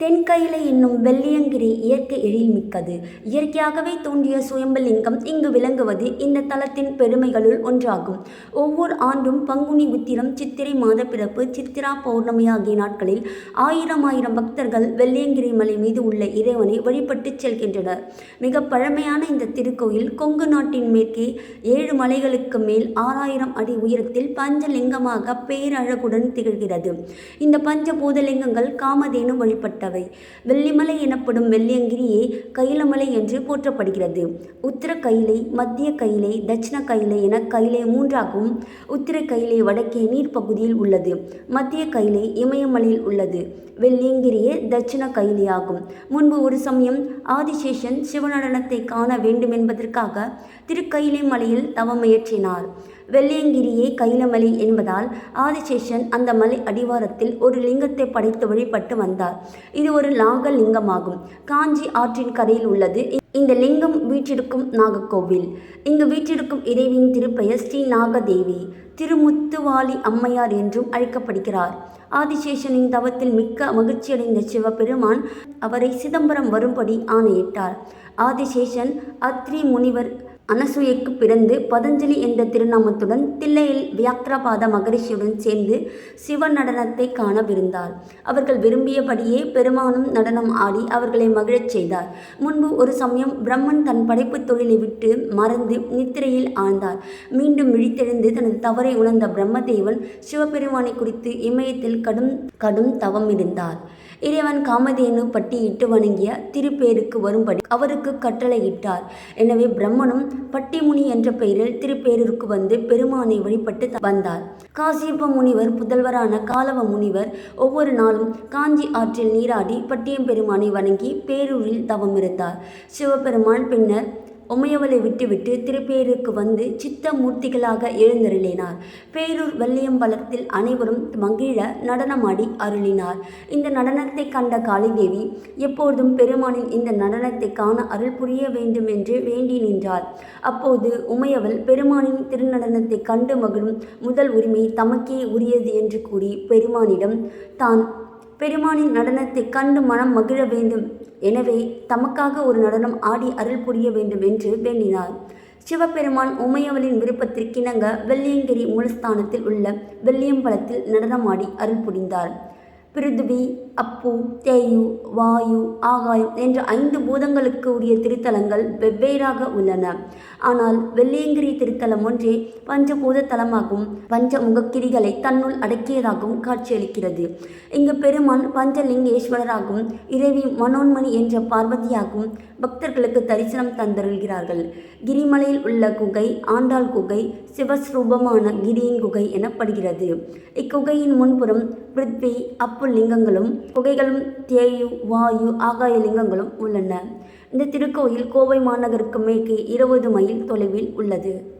தென்கையிலை என்னும் வெள்ளியங்கிரி இயற்கை எழில்மிக்கது இயற்கையாகவே தோன்றிய சுயம்பலிங்கம் இங்கு விளங்குவது இந்த தலத்தின் பெருமைகளுள் ஒன்றாகும். ஒவ்வொரு ஆண்டும் பங்குனி உத்திரம் சித்திரை மாத பிறப்பு சித்திரா பௌர்ணமி ஆகிய நாட்களில் ஆயிரம் ஆயிரம் பக்தர்கள் வெள்ளியங்கிரி மலை மீது உள்ள இறைவனை வழிபட்டு செல்கின்றனர். மிக பழமையான இந்த திருக்கோயில் கொங்கு நாட்டின் மேற்கே ஏழு மலைகளுக்கு மேல் ஆறாயிரம் அடி உயரத்தில் பஞ்சலிங்கமாக பேரழகுடன் திகழ்கிறது. இந்த பஞ்சபூதலிங்கங்கள் காமதேனு வழிபட்டவை வெள்ளிமலை எனப்படும் வெள்ளியங்கிரியே கைலமலை என்று போற்றப்படுகிறது. உத்தர கைலை மத்திய கைலை தட்சிண கைலை என கைலை மூன்றாகவும் உத்தர கைலை வடக்கே நீர்ப்பகுதியில் உள்ளது. மத்திய கைலை இமயமலையில் உள்ளது. வெள்ளியங்கிரியே தட்சிண கைலியாகும் முன்பு ஒரு சமயம் ஆதிசேஷன் சிவநடனத்தை காண வேண்டுமென்பதற்காக திருக்கைலை மலையில் தவமுயற்றினார் வெள்ளியங்கிரியே கைலமலை என்பதால் ஆதிசேஷன் அந்த மலை அடிவாரத்தில் ஒரு லிங்கத்தை படைத்து வழிபட்டு வந்தார். இது ஒரு நாகலிங்கமாகும். காஞ்சி ஆற்றின் கரையில் உள்ளது. இந்த லிங்கம் வீற்றிருக்கும் நாகக்கோவில். இங்கு வீற்றிருக்கும் இறைவியின் திருப்பெயர் ஸ்ரீ நாகதேவி. திருமுத்துவாலி அம்மையார் என்றும் அழைக்கப்படுகிறார். ஆதிசேஷனின் தவத்தில் மிக்க மகிழ்ச்சியடைந்த சிவபெருமான் அவரை சிதம்பரம் வரும்படி ஆணையிட்டார். ஆதிசேஷன் அத்ரி முனிவர் அனசூயைக்கு பிறந்து பதஞ்சலி என்ற திருநாமத்துடன் தில்லையில் வியாக்ரபாத மகரிஷியுடன் சேர்ந்து சிவ நடனத்தை காணவிருந்தார். அவர்கள் விரும்பியபடியே பெருமானும் நடனம் ஆடி அவர்களை மகிழச் செய்தார். முன்பு ஒரு சமயம் பிரம்மன் தன் படைப்பு தொழிலை விட்டு மறந்து நித்திரையில் ஆழ்ந்தார். மீண்டும் விழித்தெழுந்து தனது தவறை உணர்ந்த பிரம்மதேவன் சிவபெருமானை குறித்து இமயத்தில் கடும் கடும் தவம் இருந்தார். இறைவன் காமதேனு பட்டியிட்டு வணங்கிய திருப்பேருக்கு வரும்படி அவருக்கு கட்டளையிட்டார். எனவே பிரம்மனும் பட்டிமுனி என்ற பெயரில் திருப்பேரூருக்கு வந்து பெருமானை வழிபட்டு வந்தார். காசியப்ப முனிவர் புதல்வரான காலவ முனிவர் ஒவ்வொரு நாளும் காஞ்சி ஆற்றில் நீராடி பட்டியம்பெருமானை வணங்கி பேரூரில் தவமிருந்தார். சிவபெருமான் பின்னர் உமையவளை விட்டுவிட்டு திருப்பேருக்கு வந்து சித்த மூர்த்திகளாக எழுந்தருளினார். பேரூர் வள்ளியம்பலத்தில் அனைவரும் மகிழ நடனமாடி அருளினார். இந்த நடனத்தை கண்ட காளிதேவி எப்போதும் பெருமானின் இந்த நடனத்தை காண அருள் புரிய வேண்டும் என்று வேண்டி நின்றார் அப்போது உமையவள் பெருமானின் திருநடனத்தை கண்டு மகிழும் முதல் உரிமை தமக்கே உரியது என்று கூறி பெருமானிடம் தான் பெருமானின் நடனத்தை கண்டு மனம் மகிழ வேண்டும். எனவே தமக்காக ஒரு நடனம் ஆடி அருள் புரிய வேண்டும் என்று வேண்டினார். சிவபெருமான் உமையவளின் விருப்பத்திற்கிணங்க வெள்ளியங்கிரி மூலஸ்தானத்தில் உள்ள வெள்ளியம்பலத்தில் நடனமாடி அருள் புரிந்தார். பிருத்திவி அப்பு தேயு வாயு ஆகாயம் என்ற ஐந்து பூதங்களுக்கு உரிய திருத்தலங்கள் வெவ்வேறாக உள்ளன. ஆனால் வெள்ளியங்கிரி திருத்தலம் ஒன்றே பஞ்சபூத தலமாகவும் பஞ்ச முகக்கிரிகளை தன்னுள் அடக்கியதாகவும் காட்சியளிக்கிறது. இங்கு பெருமான் பஞ்சலிங்கேஸ்வரராகவும் இறைவி மனோன்மணி என்ற பார்வதியாகவும் பக்தர்களுக்கு தரிசனம் தந்தருள்கிறார்கள். கிரிமலையில் உள்ள குகை ஆண்டாள் குகை சிவஸ்ரூபமான கிரியின் குகை எனப்படுகிறது. இக்குகையின் முன்புறம் பிருத்வி அப்பு லிங்கங்களும் குகைகளும் தேயு வாயு ஆகாய லிங்கங்களும் உள்ளன. இந்த திருக்கோயில் கோவை மாநகருக்கு மேற்கே இருபது மைல் தொலைவில் உள்ளது.